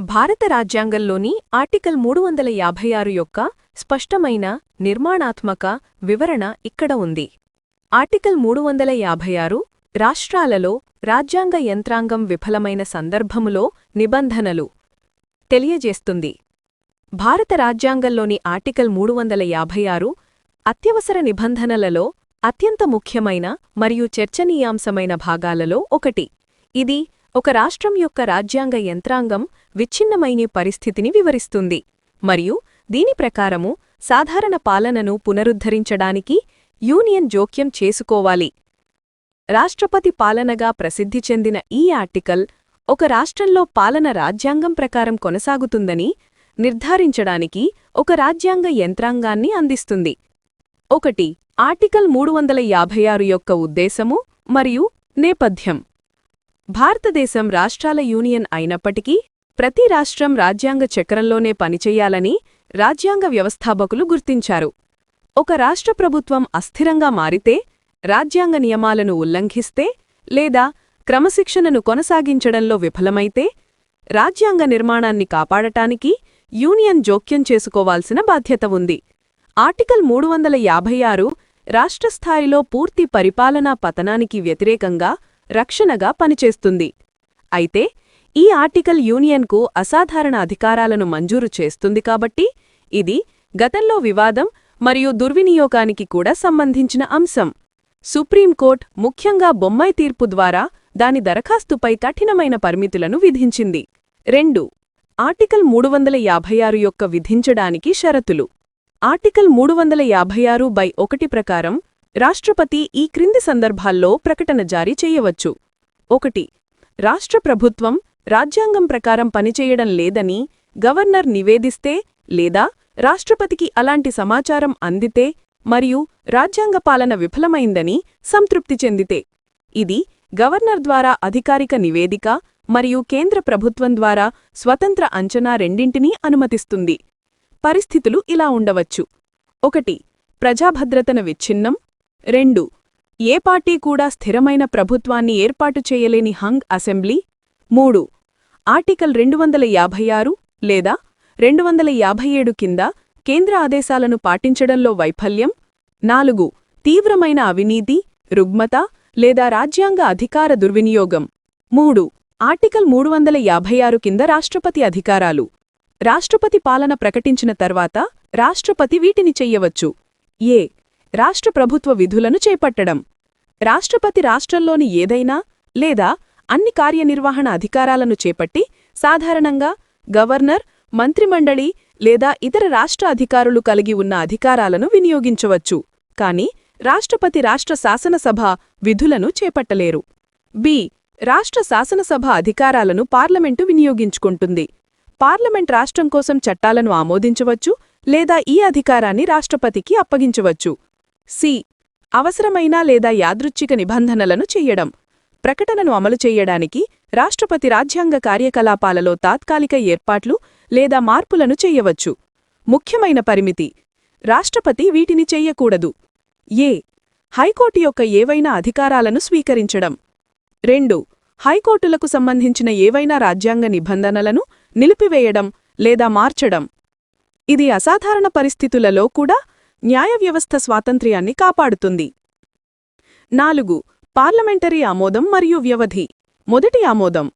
భారత రాజ్యాంగంలోని ఆర్టికల్ మూడు వందల యాభై ఆరు యొక్క స్పష్టమైన నిర్మాణాత్మక వివరణ ఇక్కడ ఉంది. ఆర్టికల్ మూడు వందల యాభై ఆరు రాష్ట్రాలలో రాజ్యాంగ యంత్రాంగం విఫలమైన సందర్భములో నిబంధనలు తెలియజేస్తుంది. భారత రాజ్యాంగంలోని ఆర్టికల్ మూడు వందల యాభై ఆరు అత్యవసర నిబంధనలలో అత్యంత ముఖ్యమైన మరియు చర్చనీయాంశమైన భాగాలలో ఒకటి. ఇది ఒక రాష్ట్రం యొక్క రాజ్యాంగ యంత్రాంగం విచ్ఛిన్నమైన పరిస్థితిని వివరిస్తుంది. మరియు దీని ప్రకారము సాధారణ పాలనను పునరుద్ధరించడానికి యూనియన్ జోక్యం చేసుకోవాలి. రాష్ట్రపతి పాలనగా ప్రసిద్ధి చెందిన ఈ ఆర్టికల్ ఒక రాష్ట్రంలో పాలన రాజ్యాంగం ప్రకారం కొనసాగుతుందని నిర్ధారించడానికి ఒక రాజ్యాంగ యంత్రాంగాన్ని అందిస్తుంది. ఒకటి ఆర్టికల్ మూడు వందల యాభై ఆరు యొక్క ఉద్దేశము మరియు నేపథ్యం. భారతదేశం రాష్ట్రాల యూనియన్ అయినప్పటికీ ప్రతి రాష్ట్రం రాజ్యాంగ చక్రంలోనే పనిచేయాలని రాజ్యాంగ వ్యవస్థాపకులు గుర్తించారు. ఒక రాష్ట్ర ప్రభుత్వం అస్థిరంగా మారితే రాజ్యాంగ నియమాలను ఉల్లంఘిస్తే లేదా క్రమశిక్షణను కొనసాగించడంలో విఫలమైతే రాజ్యాంగ నిర్మాణాన్ని కాపాడటానికి యూనియన్ జోక్యం చేసుకోవాల్సిన బాధ్యత ఉంది. ఆర్టికల్ మూడు వందల యాభై ఆరు రాష్ట్రస్థాయిలో పూర్తి పరిపాలనా పతనానికి వ్యతిరేకంగా రక్షణగా పనిచేస్తుంది. అయితే ఈ ఆర్టికల్ యూనియన్కు అసాధారణ అధికారాలను మంజూరు చేస్తుంది కాబట్టి ఇది గతంలో వివాదం మరియు దుర్వినియోగానికి కూడా సంబంధించిన అంశం. సుప్రీంకోర్టు ముఖ్యంగా బొమ్మాయి తీర్పు ద్వారా దాని దరఖాస్తుపై కఠినమైన పరిమితులను విధించింది. రెండు. ఆర్టికల్ మూడు వందల యాభై ఆరు యొక్క విధించడానికి షరతులు. ఆర్టికల్ మూడు వందల యాభై ఆరు బై ఒకటి ప్రకారం రాష్ట్రపతి ఈ క్రింది సందర్భాల్లో ప్రకటన జారీ చేయవచ్చు. ఒకటి రాష్ట్ర ప్రభుత్వం రాజ్యాంగం ప్రకారం పనిచేయడం లేదని గవర్నర్ నివేదిస్తే లేదా రాష్ట్రపతికి అలాంటి సమాచారం అందితే మరియు రాజ్యాంగ పాలన విఫలమైందని సంతృప్తి చెందితే. ఇది గవర్నర్ ద్వారా అధికారిక నివేదిక మరియు కేంద్ర ప్రభుత్వం ద్వారా స్వతంత్ర అంచనా రెండింటినీ అనుమతిస్తుంది. పరిస్థితులు ఇలా ఉండవచ్చు. ఒకటి ప్రజాభద్రతను విచ్ఛిన్నం రెండు. ఏ పార్టీ కూడా స్థిరమైన ప్రభుత్వాన్ని ఏర్పాటు చేయలేని హంగ్ అసెంబ్లీ. మూడు. ఆర్టికల్ రెండు వందల యాభై ఆరు లేదా రెండు వందల యాభై ఏడు కింద కేంద్ర ఆదేశాలను పాటించడంలో వైఫల్యం. నాలుగు. తీవ్రమైన అవినీతి రుగ్మత లేదా రాజ్యాంగ అధికార దుర్వినియోగం. మూడు. ఆర్టికల్ మూడు వందల యాభై ఆరు కింద రాష్ట్రపతి అధికారాలు. రాష్ట్రపతి పాలన ప్రకటించిన తర్వాత రాష్ట్రపతి వీటిని చెయ్యవచ్చు. ఏ. రాష్ట్ర ప్రభుత్వ విధులను చేపట్టడం. రాష్ట్రపతి రాష్ట్రంలోని ఏదైనా లేదా అన్ని కార్యనిర్వహణ అధికారాలను చేపట్టి సాధారణంగా గవర్నర్ మంత్రిమండలి లేదా ఇతర రాష్ట్ర అధికారులు కలిగి ఉన్న అధికారాలను వినియోగించవచ్చు. కాని రాష్ట్రపతి రాష్ట్ర శాసనసభ విధులను చేపట్టలేరు. బి. రాష్ట్ర శాసనసభ అధికారాలను పార్లమెంటు వినియోగించుకుంటుంది. పార్లమెంట్ రాష్ట్రం కోసం చట్టాలను ఆమోదించవచ్చు లేదా ఈ అధికారాన్ని రాష్ట్రపతికి అప్పగించవచ్చు. సి. అవసరమైన లేదా యాదృచ్ఛిక నిబంధనలను చెయ్యడం. ప్రకటనను అమలు చేయడానికి రాష్ట్రపతి రాజ్యాంగ కార్యకలాపాలలో తాత్కాలిక ఏర్పాట్లు లేదా మార్పులను చెయ్యవచ్చు. ముఖ్యమైన పరిమితి. రాష్ట్రపతి వీటిని చెయ్యకూడదు. ఏ. హైకోర్టు యొక్క ఏవైనా అధికారాలను స్వీకరించడం. రెండు. హైకోర్టులకు సంబంధించిన ఏవైనా రాజ్యాంగ నిబంధనలను నిలిపివేయడం లేదా మార్చడం. ఇది అసాధారణ పరిస్థితులలో కూడా న్యాయ వ్యవస్థ స్వాతంత్ర్యాన్ని కాపాడుతుంది. నాలుగు పార్లమెంటరీ ఆమోదం మరియు వ్యవధి. మొదటి ఆమోదం.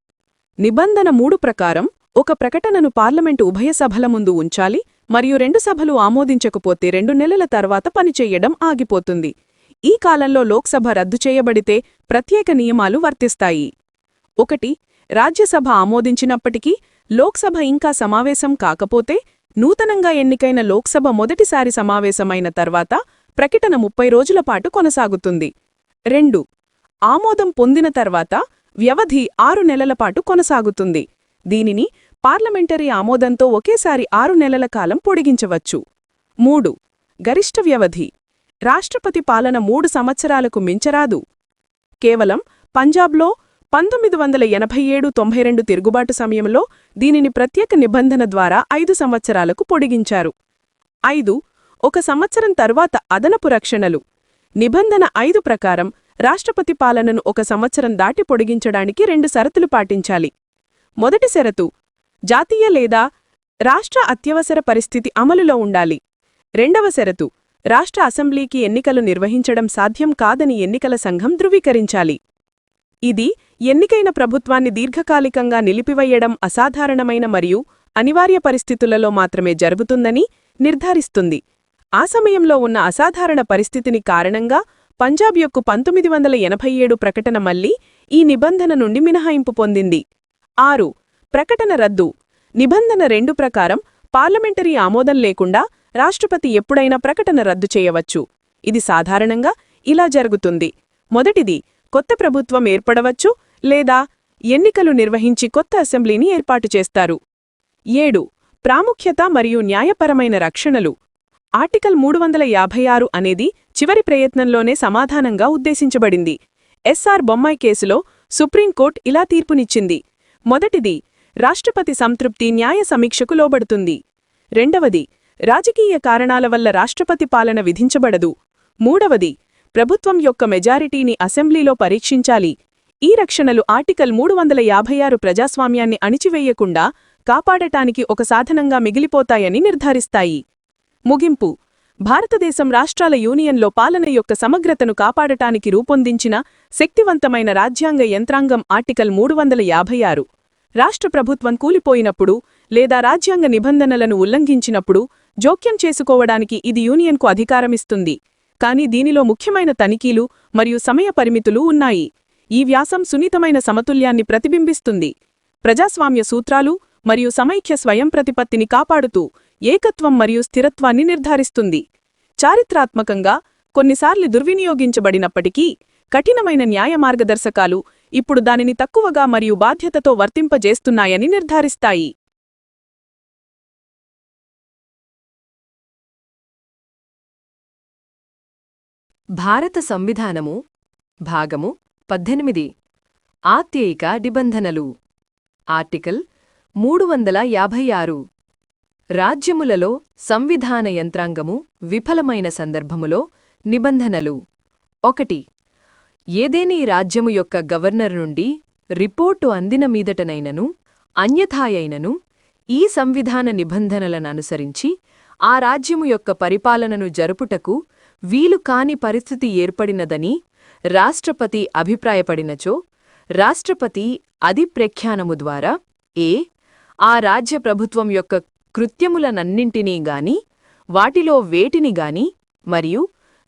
నిబంధన మూడు ప్రకారం ఒక ప్రకటనను పార్లమెంటు ఉభయ సభల ముందు ఉంచాలి మరియు రెండు సభలు ఆమోదించకపోతే రెండు నెలల తర్వాత పనిచేయడం ఆగిపోతుంది. ఈ కాలంలో లోక్సభ రద్దు చేయబడితే ప్రత్యేక నియమాలు వర్తిస్తాయి. ఒకటి రాజ్యసభ ఆమోదించినప్పటికీ లోక్సభ ఇంకా సమావేశం కాకపోతే నూతనంగా ఎన్నికైన లోక్సభ మొదటిసారి సమావేశమైన తర్వాత ప్రకటన ముప్పై రోజులపాటు కొనసాగుతుంది. రెండు ఆమోదం పొందిన తర్వాత వ్యవధి ఆరు నెలల పాటు కొనసాగుతుంది. దీనిని పార్లమెంటరీ ఆమోదంతో ఒకేసారి ఆరు నెలల కాలం పొడిగించవచ్చు. మూడు గరిష్ట వ్యవధి. రాష్ట్రపతి పాలన మూడు సంవత్సరాలకు మించరాదు. కేవలం పంజాబ్లో పంతొమ్మిది వందల ఎనభై ఏడు తొంభై రెండు తిరుగుబాటు సమయంలో దీనిని ప్రత్యేక నిబంధన ద్వారా ఐదు సంవత్సరాలకు పొడిగించారు. ఐదు ఒక సంవత్సరం తర్వాత అదనపు రక్షణలు. నిబంధన ఐదు ప్రకారం రాష్ట్రపతి పాలనను ఒక సంవత్సరం దాటి పొడిగించడానికి రెండు షరతులు పాటించాలి. మొదటి షరతు జాతీయ లేదా రాష్ట్ర అత్యవసర పరిస్థితి అమలులో ఉండాలి. రెండవ షరతు రాష్ట్ర అసెంబ్లీకి ఎన్నికలు నిర్వహించడం సాధ్యం కాదని ఎన్నికల సంఘం ధృవీకరించాలి. ఇది ఎన్నికైన ప్రభుత్వాన్ని దీర్ఘకాలికంగా నిలిపివేయడం అసాధారణమైన మరియు అనివార్య పరిస్థితులలో మాత్రమే జరుగుతుందని నిర్ధారిస్తుంది. ఆ సమయంలో ఉన్న అసాధారణ పరిస్థితిని కారణంగా పంజాబ్ యొక్క పంతొమ్మిది వందల ఎనభై ఏడు ప్రకటన మళ్ళీ ఈ నిబంధన నుండి మినహాయింపు పొందింది. ఆరు ప్రకటన రద్దు. నిబంధన రెండు ప్రకారం పార్లమెంటరీ ఆమోదం లేకుండా రాష్ట్రపతి ఎప్పుడైనా ప్రకటన రద్దు చేయవచ్చు. ఇది సాధారణంగా ఇలా జరుగుతుంది. మొదటిది కొత్త ప్రభుత్వం ఏర్పడవచ్చు లేదా ఎన్నికలు నిర్వహించి కొత్త అసెంబ్లీని ఏర్పాటు చేస్తారు. ఏడు. ప్రాముఖ్యత మరియు న్యాయపరమైన రక్షణలు. ఆర్టికల్ మూడు వందల యాభై ఆరు అనేది చివరి ప్రయత్నంలోనే సమాధానంగా ఉద్దేశించబడింది. ఎస్ఆర్ బొమ్మాయి కేసులో సుప్రీంకోర్టు ఇలా తీర్పునిచ్చింది. మొదటిది రాష్ట్రపతి సంతృప్తి న్యాయ సమీక్షకు లోబడుతుంది. రెండవది రాజకీయ కారణాల వల్ల రాష్ట్రపతి పాలన విధించబడదు. మూడవది ప్రభుత్వం యొక్క మెజారిటీని అసెంబ్లీలో పరీక్షించాలి. ఈ రక్షణలు ఆర్టికల్ మూడు వందల యాభై ఆరు ప్రజాస్వామ్యాన్ని అణిచివేయకుండా కాపాడటానికి ఒక సాధనంగా మిగిలిపోతాయని నిర్ధారిస్తాయి. ముగింపు. భారతదేశం రాష్ట్రాల యూనియన్లో పాలన యొక్క సమగ్రతను కాపాడటానికి రూపొందించిన శక్తివంతమైన రాజ్యాంగ యంత్రాంగం ఆర్టికల్ మూడు వందల యాభై ఆరు. రాష్ట్ర ప్రభుత్వం కూలిపోయినప్పుడు లేదా రాజ్యాంగ నిబంధనలను ఉల్లంఘించినప్పుడు జోక్యం చేసుకోవడానికి ఇది యూనియన్కు అధికారమిస్తుంది. కానీ దీనిలో ముఖ్యమైన తనిఖీలు మరియు సమయ పరిమితులు ఉన్నాయి. ఈ వ్యాసం సున్నితమైన సమతుల్యాన్ని ప్రతిబింబిస్తుంది. ప్రజాస్వామ్య సూత్రాలు మరియు సమైక్య స్వయం ప్రతిపత్తిని కాపాడుతూ ఏకత్వం మరియు స్థిరత్వాన్ని నిర్ధారిస్తుంది. చారిత్రాత్మకంగా కొన్నిసార్లు దుర్వినియోగించబడినప్పటికీ కఠినమైన న్యాయ మార్గదర్శకాలు ఇప్పుడు దానిని తక్కువగా మరియు బాధ్యతతో వర్తింపజేస్తున్నాయని నిర్ధారిస్తాయి. భారత సంవిధానము భాగము పద్దెనిమిది. ఆత్యేయిక నిబంధనలు. ఆర్టికల్ మూడు వందల యాభై ఆరు. రాజ్యములలో సంవిధాన యంత్రాంగము విఫలమైన సందర్భములో నిబంధనలు. ఒకటి. ఏదేని రాజ్యము యొక్క గవర్నర్ నుండి రిపోర్టు అందిన మీదటనైనను అన్యథాయైనను ఈ సంవిధాన నిబంధనలననుసరించి ఆ రాజ్యము యొక్క పరిపాలనను జరుపుటకు వీలు కాని పరిస్థితి ఏర్పడినదని రాష్ట్రపతి అభిప్రాయపడినచో రాష్ట్రపతి అధిప్రఖ్యానము ద్వారా ఏ ఆ రాజ్య ప్రభుత్వం యొక్క కృత్యములనన్నింటినీ గాని వాటిలో వేటిని గాని మరియు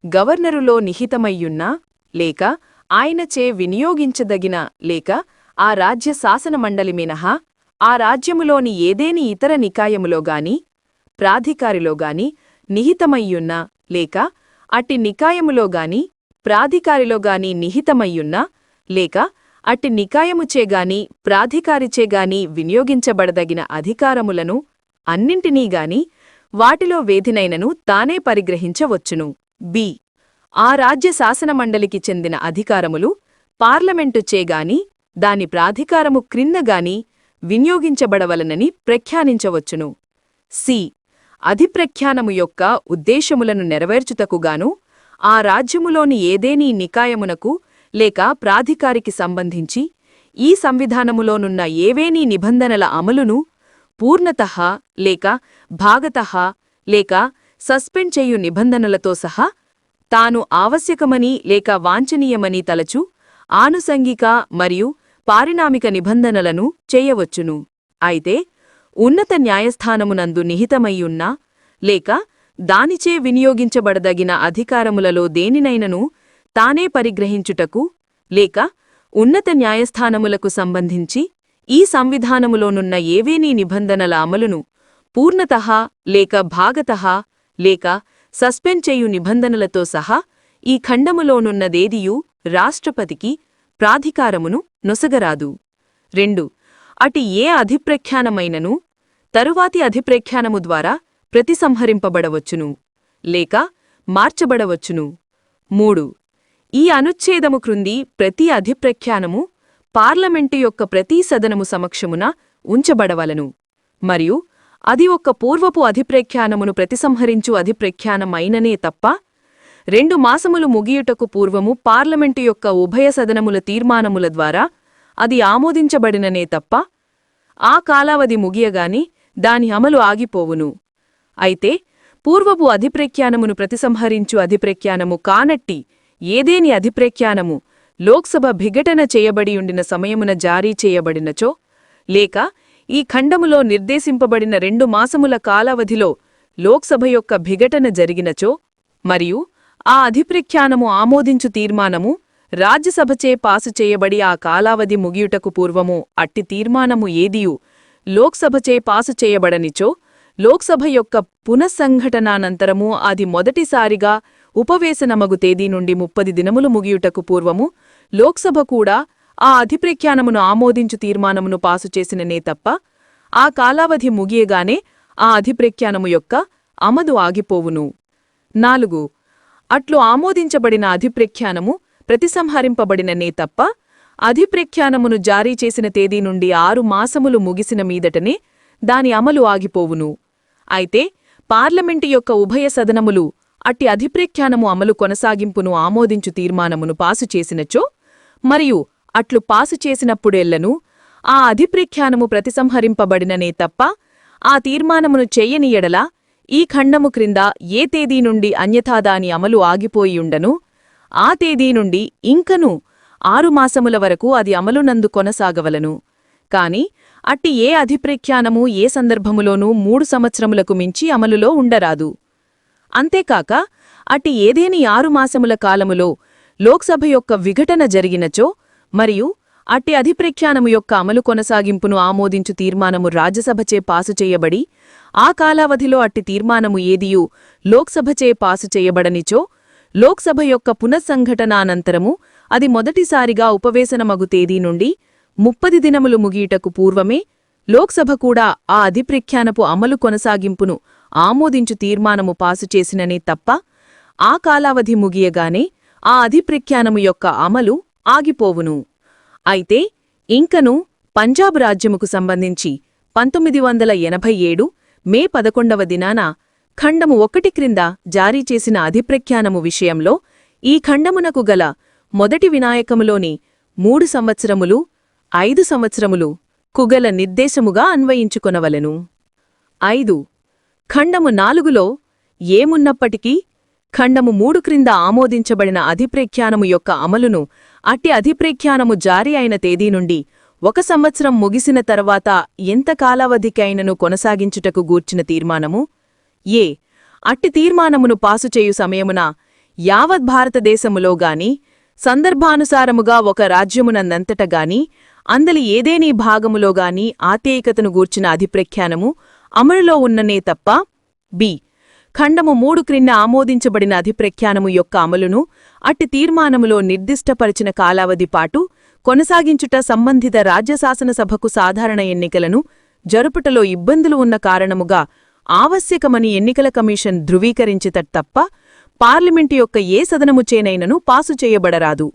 గవర్నరులో నిహితమయ్యున్న లేక ఆయనచే వినియోగించదగిన లేక ఆ రాజ్య శాసనమండలి మినహా ఆ రాజ్యములోని ఏదేని ఇతర నికాయములోగాని ప్రాధికారిలోగాని నిహితమయ్యున్న లేక అట్టి నికాయములో గాని ప్రాధికారిలో గాని నిహితమయ్యున్న లేక అట్టి నికాయముచేగాని ప్రాధికారిచేగాని వినియోగించబడదగిన అధికారములను అన్నింటినీగాని వాటిలో వేధినైనను తానే పరిగ్రహించవచ్చును. బి. ఆ రాజ్య శాసనమండలికి చెందిన అధికారములు పార్లమెంటుచేగాని దాని ప్రాధికారము క్రిందగాని వినియోగించబడవలనని ప్రఖ్యానించవచ్చును. సి. అధిప్రఖ్యానము యొక్క ఉద్దేశములను నెరవేర్చుటకుగాను ఆ రాజ్యములోని ఏదేనీ నికాయమునకు లేక ప్రాధికారికి సంబంధించి ఈ సంవిధానములోనున్న ఏవేనీ నిబంధనల అమలును పూర్ణతః లేక భాగతః లేక సస్పెండ్ చేయు నిబంధనలతో సహా తాను ఆవశ్యకమని లేక వాంఛనీయమని తలచు ఆనుసంగిక మరియు పారిణామిక నిబంధనలను చేయవచ్చును. అయితే ఉన్నత న్యాయస్థానమునందు నిహితమయ్యున్న లేక దానిచే వినియోగించబడదగిన అధికారములలో దేనినైనను తానే పరిగ్రహించుటకు లేక ఉన్నత న్యాయస్థానములకు సంబంధించి ఈ సంవిధానములోనున్న ఏవేనీ నిబంధనల అమలును పూర్ణతః లేక భాగతః లేక సస్పెండ్ చేయు నిబంధనలతో సహా ఈ ఖండములోనున్నదేదియు రాష్ట్రపతికి ప్రాధికారమును నొసగరాదు. రెండు. అటి ఏ అధిప్రఖ్యానమైనను తరువాతి అధిప్రఖ్యానము ద్వారా ప్రతిసంహరింపబడవచ్చును లేక మార్చబడవచ్చును. మూడు ఈ అనుచ్ఛేదము క్రింది ప్రతి అధిప్రఖ్యానము పార్లమెంటు యొక్క ప్రతి సదనము సమక్షమున ఉంచబడవలను. మరియు అది ఒక పూర్వపు అధిప్రఖ్యానమును ప్రతిసంహరించు అధిప్రఖ్యానమైననే తప్ప రెండు మాసములు ముగియుటకు పూర్వము పార్లమెంటు యొక్క ఉభయ సదనముల తీర్మానముల ద్వారా అది ఆమోదించబడిననే తప్ప ఆ కాలావధి ముగియగాని దాని అమలు ఆగిపోవును. అయితే పూర్వపు అధిప్రఖ్యానమును ప్రతిసంహరించు అధిప్రఖ్యానము కానట్టి ఏదేని అధిప్రఖ్యానము లోక్సభ విఘటన చేయబడియుండిన సమయమున జారీ చేయబడినచో లేక ఈ ఖండములో నిర్దేశింపబడిన రెండు మాసముల కాలావధిలో లోక్సభ యొక్క విఘటన జరిగినచో మరియు ఆ అధిప్రఖ్యానము ఆమోదించు తీర్మానము రాజ్యసభచే పాసు చేయబడి ఆ కాలావధి ముగియుటకు పూర్వము అట్టి తీర్మానము ఏదియు లోక్సభచే పాసు చేయబడనిచో లోక్సభ యొక్క పునఃసంఘటనానంతరము అది మొదటిసారిగా ఉపవేశనమగు తేదీ నుండి ముప్పది దినములు ముగియుటకు పూర్వము లోక్సభ కూడా ఆ అధిప్రఖ్యానమును ఆమోదించు తీర్మానమును పాసు చేసిననే తప్ప ఆ కాలావధి ముగియగానే ఆ అధిప్రఖ్యానము యొక్క అమదు ఆగిపోవును. నాలుగు అట్లు ఆమోదించబడిన అధిప్రఖ్యానము ప్రతిసంహరింపబడిననే తప్ప అధిప్రఖ్యానమును జారీ చేసిన తేదీ నుండి ఆరు మాసములు ముగిసిన మీదటనే దాని అమలు ఆగిపోవును. అయితే పార్లమెంటు యొక్క ఉభయ సదనములు అట్టి అధిప్రఖ్యానము అమలు కొనసాగింపును ఆమోదించు తీర్మానమును పాసు చేసినచో మరియు అట్లు పాసు చేసినప్పుడెల్లను ఆ అధిప్రఖ్యానము ప్రతిసంహరింపబడిననే తప్ప ఆ తీర్మానమును చెయ్యని ఎడల ఈ ఖండము క్రింద ఏ తేదీ నుండి అన్యథాదాని అమలు ఆగిపోయియుండను ఆ తేదీ నుండి ఇంకను ఆరు మాసముల వరకు అది అమలునందు కొనసాగవలను. కాని అట్టి ఏ అధిప్రఖ్యానము ఏ సందర్భములోనూ మూడు సంవత్సరములకు మించి అమలులో ఉండరాదు. అంతేకాక అట్టి ఏదేని ఆరు మాసముల కాలములో లోక్సభ యొక్క విఘటన జరిగినచో మరియు అట్టి అధిప్రఖ్యానము యొక్క అమలు కొనసాగింపును ఆమోదించు తీర్మానము రాజ్యసభచే పాసు చేయబడి ఆ కాలావధిలో అట్టి తీర్మానము ఏదియూ లోక్సభచే పాసు చేయబడనిచో లోక్సభ యొక్క పునఃసంఘటనానంతరము అది మొదటిసారిగా ఉపవేశనమగు తేదీ నుండి ముప్పది దినములు ముగియుటకు పూర్వమే లోక్సభ కూడా ఆ అధిప్రఖ్యానపు అమలు కొనసాగింపును ఆమోదించు తీర్మానము పాసు చేసిననే తప్ప ఆ కాలావధి ముగియగానే ఆ అధిప్రఖ్యానము యొక్క అమలు ఆగిపోవును. అయితే ఇంకను పంజాబ్ రాజ్యముకు సంబంధించి పంతొమ్మిది వందల ఎనభై ఏడు మే పదకొండవ దినాన ఖండము ఒకటి క్రింద జారీ చేసిన అధిప్రఖ్యానము విషయంలో ఈ ఖండమునకు గల మొదటి వినాయకములోని మూడు సంవత్సరములు ఐదు సంవత్సరములు కుగల నిర్దేశముగా అన్వయించుకొనవలెను. ఐదు. ఖండము నాలుగులో ఏమున్నప్పటికీ ఖండము మూడు క్రింద ఆమోదించబడిన అధిప్రఖ్యానము యొక్క అమలును అట్టి అధిప్రఖ్యానము జారీ అయిన తేదీ నుండి ఒక సంవత్సరం ముగిసిన తర్వాత ఎంత కాలావధికైనను కొనసాగించుటకు గూర్చిన తీర్మానము? ఏ. అట్టి తీర్మానమును పాసుచేయు సమయమున యావత్ భారతదేశములో గాని సందర్భానుసారముగా ఒక రాజ్యమునందంతటగాని అందలి ఏదేనీ భాగములోగాని ఆతేయికతను గూర్చిన అధిప్రఖ్యానము అమలులో ఉన్ననే తప్ప బి. ఖండము మూడు క్రింద ఆమోదించబడిన అధిప్రఖ్యానము యొక్క అమలును అట్టి తీర్మానములో నిర్దిష్టపరిచిన కాలావధి పాటు కొనసాగించుట సంబంధిత రాజ్యశాసనసభకు సాధారణ ఎన్నికలను జరుపుటలో ఇబ్బందులు ఉన్న కారణముగా ఆవశ్యకమని ఎన్నికల కమిషన్ ధృవీకరించితట్ తప్ప పార్లమెంటు యొక్క ఏ సదనముచేనైనను పాసు చేయబడరాదు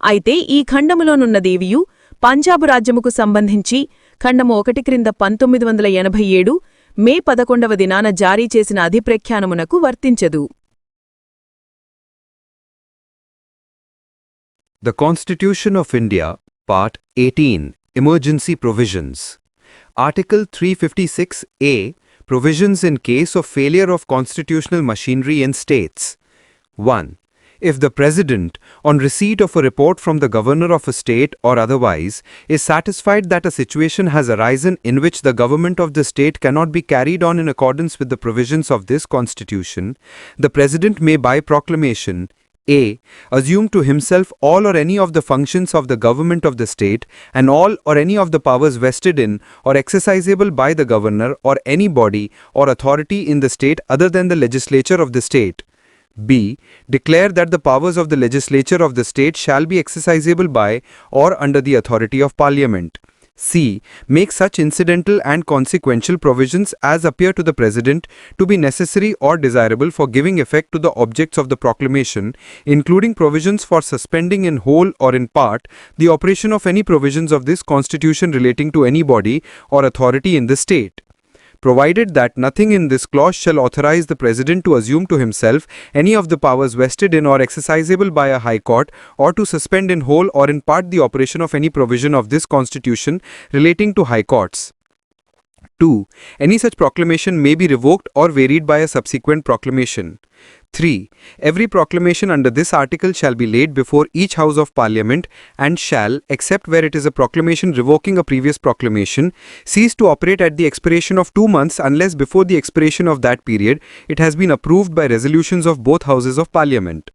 అయితే ఈ ఖండములోనున్నదేవియు పంజాబు రాజ్యముకు సంబంధించి ఖండము ఒకటి క్రింద పంతొమ్మిది వందల ఎనభై ఏడు మే పదకొండవ దినాన జారీ చేసిన అధిప్రఖ్యానమునకు వర్తించదు The Constitution of India, Part 18, Emergency Provisions. Article 356A, Provisions in case of failure of constitutional machinery in states. 1. If the President, on receipt of a report from the Governor of a state or otherwise, is satisfied that a situation has arisen in which the government of the state cannot be carried on in accordance with the provisions of this Constitution, the President may by proclamation a. Assume to himself all or any of the functions of the government of the state and all or any of the powers vested in or exercisable by the governor or any body or authority in the state other than the legislature of the state. B. Declare that the powers of the legislature of the state shall be exercisable by or under the authority of parliament. C. Make such incidental and consequential provisions as appear to the President to be necessary or desirable for giving effect to the objects of the proclamation, including provisions for suspending in whole or in part the operation of any provisions of this Constitution relating to any body or authority in the state. Provided that nothing in this clause shall authorize the President to assume to himself any of the powers vested in or exercisable by a High Court, or to suspend in whole or in part the operation of any provision of this Constitution relating to High Courts. 2. Any such proclamation may be revoked or varied by a subsequent proclamation. 3. Every proclamation under this article shall be laid before each House of Parliament and shall, except where it is a proclamation revoking a previous proclamation, cease to operate at the expiration of two months unless before the expiration of that period it has been approved by resolutions of both Houses of Parliament.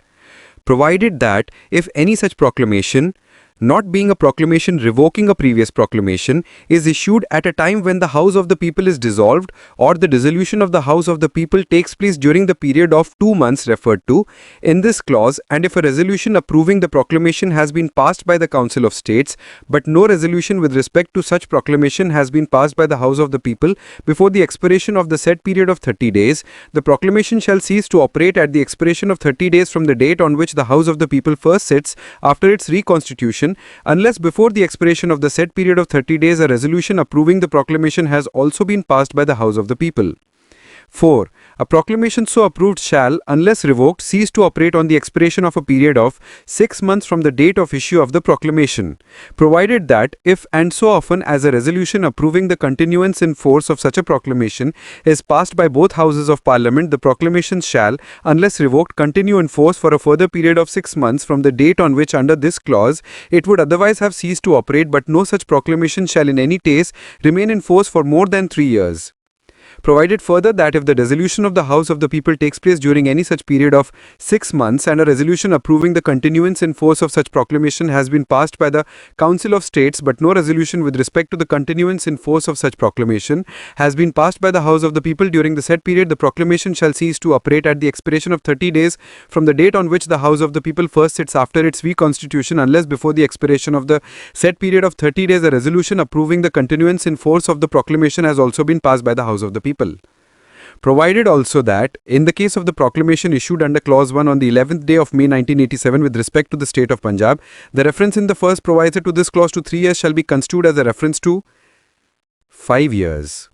Provided that, if any such proclamation, not being a proclamation revoking a previous proclamation, is issued at a time when the House of the People is dissolved or the dissolution of the House of the People takes place during the period of two months referred to in this clause, and if a resolution approving the proclamation has been passed by the Council of States, but no resolution with respect to such proclamation has been passed by the House of the People before the expiration of the said period of 30 days, the proclamation shall cease to operate at the expiration of 30 days from the date on which the House of the People first sits after its reconstitution, unless before the expiration of the said period of 30 days a resolution approving the proclamation has also been passed by the House of the People. 4. A proclamation so approved shall, unless revoked, cease to operate on the expiration of a period of six months from the date of issue of the proclamation, provided that, if and so often as a resolution approving the continuance in force of such a proclamation is passed by both Houses of Parliament, the proclamation shall, unless revoked, continue in force for a further period of six months from the date on which, under this clause, it would otherwise have ceased to operate, but no such proclamation shall in any case remain in force for more than three years provided further that if the dissolution of the House of the People takes place during any such period of six months and a resolution approving the continuance in force of such proclamation has been passed by the Council of States but no resolution with respect to the continuance in force of such proclamation has been passed by the House of the People during the said period, the proclamation shall cease to operate at the expiration of 30 days from the date on which the House of the People first sits after its reconstitution unless before the expiration of the said period of 30 days a resolution approving the continuance in force of the proclamation has also been passed by the House of the People. Provided also that, in the case of the proclamation issued under Clause 1 on the 11th day of May 1987 with respect to the state of Punjab, the reference in the first proviso to this clause to three years shall be construed as a reference to five years.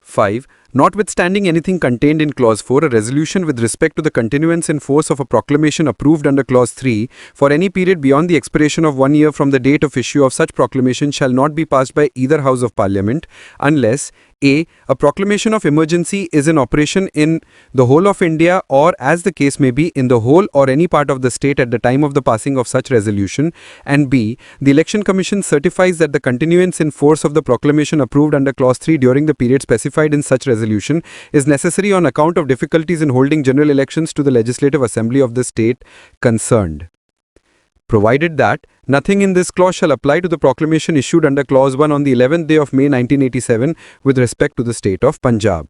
5. Notwithstanding anything contained in Clause 4, a resolution with respect to the continuance in force of a proclamation approved under Clause 3 for any period beyond the expiration of one year from the date of issue of such proclamation shall not be passed by either House of Parliament unless a. A proclamation of emergency is in operation in the whole of India or, as the case may be, in the whole or any part of the state at the time of the passing of such resolution, and b. The Election Commission certifies that the continuance in force of the proclamation approved under Clause 3 during the period specified in such resolution is necessary on account of difficulties in holding general elections to the Legislative Assembly of the state concerned provided that nothing in this clause shall apply to the proclamation issued under clause 1 on the 11th day of May 1987 with respect to the state of Punjab.